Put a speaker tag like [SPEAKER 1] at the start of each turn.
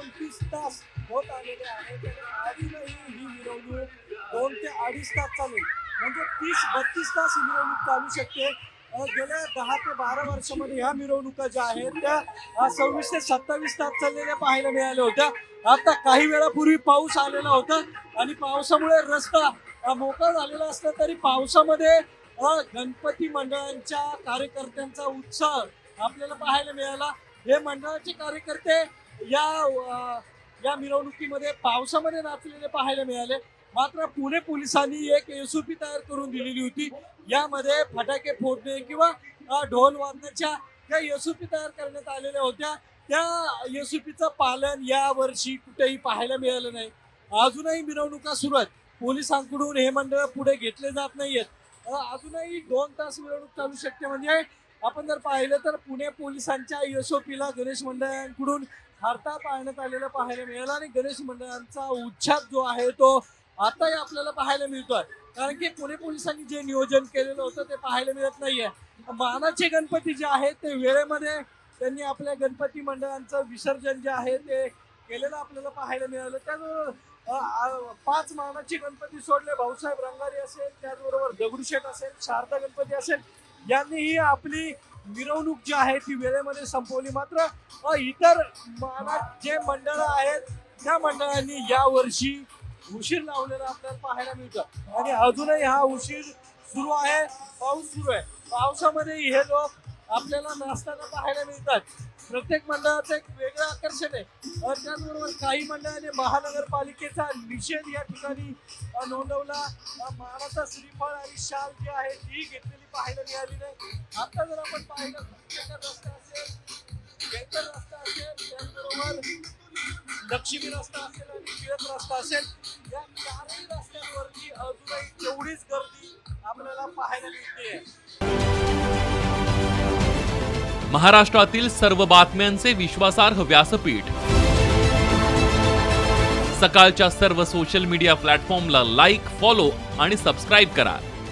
[SPEAKER 1] एकोणतीस तास होत आलेले आहेत आणि ही मिरवणूक दोन ते अडीच तास चालेल म्हणजे तीस बत्तीस तास ही मिरवणूक चालू शकते. गेल्या दहा ते बारा वर्षामध्ये ह्या मिरवणुका ज्या आहेत त्या सव्वीस ते सत्तावीस तास चाललेल्या पाहायला मिळाल्या होत्या. आता काही वेळापूर्वी पाऊस आलेला होता आणि पावसामुळे रस्ता मोकळा झालेला असला तरी पावसामध्ये गणपती मंडळांच्या कार्यकर्त्यांचा उत्साह आपल्याला पाहायला मिळाला. हे मंडळाचे कार्यकर्ते या या मिरवणुकीमध्ये पावसामध्ये नाचलेले पाहायला मिळाले. मात्र पुणे पोलिसांनी एक एसओपी तयार करून दिलेली होती. यामध्ये फटाके फोडणे किंवा ढोल वाजण्याच्या ज्या एसओपी तयार करण्यात आलेल्या होत्या त्या एसओपीचं पालन या वर्षी कुठेही पाहायला मिळालं नाही. अजूनही मिरवणुका सुरू आहेत. पोलिसांकडून हे मंडळ पुढे घेतले जात नाहीयेत. अजूनही दोन तास मिरवणूक चालू शकते. म्हणजे आपण जर पाहिलं तर पुणे पोलिसांच्या एसओपीला गणेश मंडळांकडून हरता पाळण्यात आलेला पाहायला मिळाला आणि गणेश मंडळांचा उच्छाद जो आहे तो आताही आपल्याला पाहायला मिळतोय. कारण की पुणे पोलिसांनी जे नियोजन केलेलं होतं ते पाहायला मिळत नाहीये. मानाचे गणपती जे आहेत ते वेळेमध्ये त्यांनी आपल्या गणपती मंडळांचं विसर्जन जे आहे ते केलेलं आपल्याला पाहायला मिळालं. त्याचबरोबर पाच मानाचे गणपती सोडले. भाऊसाहेब रंगारी असेल त्याचबरोबर दगडूशेठ असेल शारदा गणपती असेल यांनीही आपली मिरवणूक जी आहे ती वेळेमध्ये संपवली. मात्र इतर मानात जे मंडळ आहेत त्या मंडळांनी यावर्षी उशीर लावलेला आपल्याला पाहायला मिळतं. आणि अजूनही हा उशीर सुरू आहे पाऊस सुरू आहे. पावसामध्ये हे लोक आपल्याला नाचताना पाहायला मिळतात. प्रत्येक मंडळाचं एक वेगळं आकर्षण आहे. त्याचबरोबर काही मंडळाने महानगरपालिकेचा निषेध या ठिकाणी नोंदवला. महाराष्ट्र श्रीफळ आणि शाल जी आहे ती घेतली पाहायला मिळाली नाही. आता जर आपण पाहिलं रस्ता असेल बेकर रस्ता असेल त्याचबरोबर लक्ष्मी रस्ता असेल आणि टिळक रस्ता असेल या चारही रस्त्यांवरती अजूनही तेवढीच गर्दी आपल्याला पाहायला मिळते.
[SPEAKER 2] महाराष्ट्रातील सर्व बातम्यांचे विश्वासार्ह व्यासपीठ. सकाळच्या सर्व सोशल मीडिया प्लॅटफॉर्मला लाईक फॉलो आणि सबस्क्राईब करा.